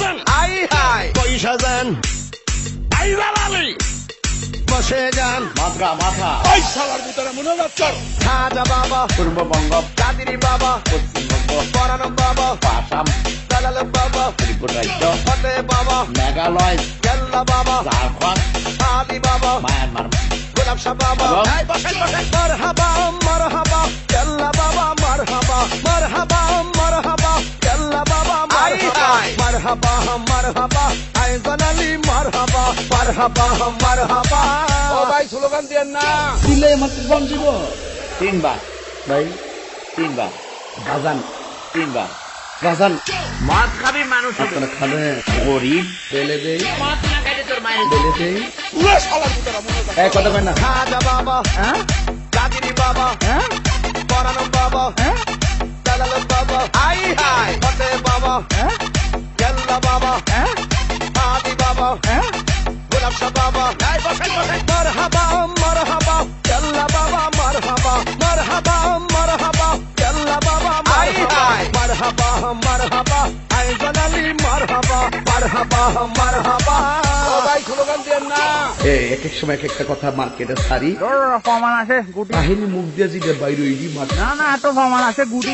I high পয়সা যান I দালালি। বসে যান। মাথা মাথা। ওই শালার ভিতরে মনোযোগ কর। খাজা বাবা। পূর্ববঙ্গ কাদিরি বাবা। পশ্চিমবঙ্গ। পরানম বাবা। আসাম দালাল বাবা। ত্রিপুরা রাজ্য। ফতে বাবা। মেঘালয়। কেল্লা বাবা। ঝাড়খণ্ড। আদি বাবা। মায়ানমার। গোলাপ শাহ বাবা। বসেন বসেন। মারহাবা মারহাবা আইজান আলী মারহাবা মারহাবা মারহাবা ও ভাই স্লোগান দিয়েন না। দিলে মাত্র বন বঞ্চিব তিনবার। ভাই। তিনবার। বাজান তিনবার। বাজান মদ খাবি মানুষ আপনারা খাবে গরিব। বেলে দেই। মদ না খাইলে তোর মায়ের বেলে দেই। পুরো শালার ভিতরে মনোযোগ এক কথা কয় না। খাজা বাবা। হ্যাঁ? কাদিরি বাবা। হ্যাঁ? পরানম বাবা। হ্যাঁ? কেল্লা বাবা। হ্যাঁ? আদি বাবা। হ্যাঁ? গোলাপ শাহ বাবা। এই বসেন বসেন। মারহাবা মারহাবা। কেল্লা বাবা বাবা আলী মারহাবা। মারহাবা মারহাবা। ও ভাই স্লোগান দিয়েন না। এ এক এক সময় এক একটা কথা মার্কেটে সারি ফমান আছে গুটি। কাহিনী মুখ দিয়ে যেটা বাইরে মার না না এত ফমান আছে গুটি